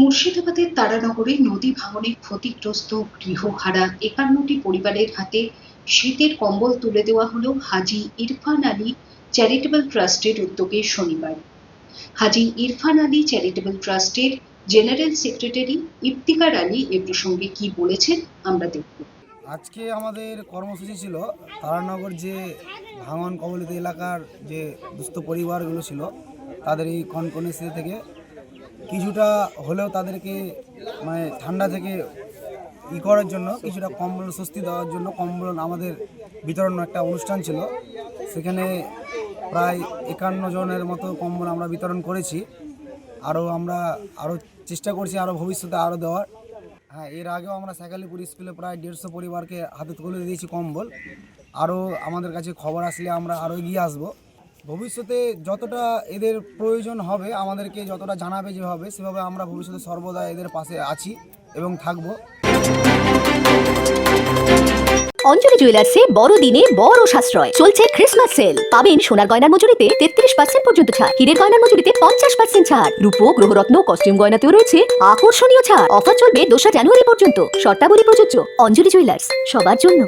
মুর্শিদাবাদের তারানগরে নদী ভাঙনে ক্ষতিগ্রস্ত গৃহহারা একান্নটি পরিবারের হাতে শীতের কম্বল তুলে দেওয়া হলো হাজি ইরফান আলী চ্যারিটেবল ট্রাস্টের উদ্যোগে শনিবার। হাজি ইরফান আলী চ্যারিটেবল ট্রাস্টের জেনারেল সেক্রেটারি ইফতিকার আলী এ প্রসঙ্গে কি বলেছেন আমরা দেখব। আজকে আমাদের কর্মসূচি ছিল তারানগর যে ভাঙন কবলিত এলাকার যে দুস্থ পরিবারগুলো ছিল, তাদের এই কনকনে থেকে কিছুটা হলেও তাদেরকে মানে ঠান্ডা থেকে ই করার জন্য, কিছুটা কম্বল স্বস্তি দেওয়ার জন্য কম্বল আমাদের বিতরণ একটা অনুষ্ঠান ছিল। সেখানে প্রায় একান্ন জনের মতো কম্বল আমরা বিতরণ করেছি। আরও আমরা আরও চেষ্টা করছি আরও ভবিষ্যতে আরও দেওয়ার। হ্যাঁ এর আগেও আমরা সাকালিপুর স্কুলে প্রায় দেড়শো পরিবারকে হাতে তুলে দিয়েছি কম্বল আরও আমাদের কাছে খবর আসলে আমরা আরও এগিয়ে আসব। ভবিষ্যতে যতটা এদের প্রয়োজন হবে, আমাদেরকে যতটা জানাবে যেভাবে সেভাবে আমরা ভবিষ্যতে সর্বদা এদের পাশে আছি এবং থাকব। অঞ্জলি জুয়েলার্সে বড়দিনে বড় সাশ্রয়। চলছে ক্রিসমাস সেল পাবেন সোনার গয়নার মজুরিতে তেত্রিশ পার্সেন্ট পর্যন্ত ছাড়। হীরের গয়নার মজুরিতে পঞ্চাশ পার্সেন্ট ছাড়। রূপো, গ্রহরত্ন, কস্টিউম গয়নাতেও রয়েছে আকর্ষণীয় ছাড়। অফার চলবে দোসরা জানুয়ারি পর্যন্ত। শর্তাবলী প্রযোজ্য। অঞ্জলি জুয়েলার্স। সবার জন্য।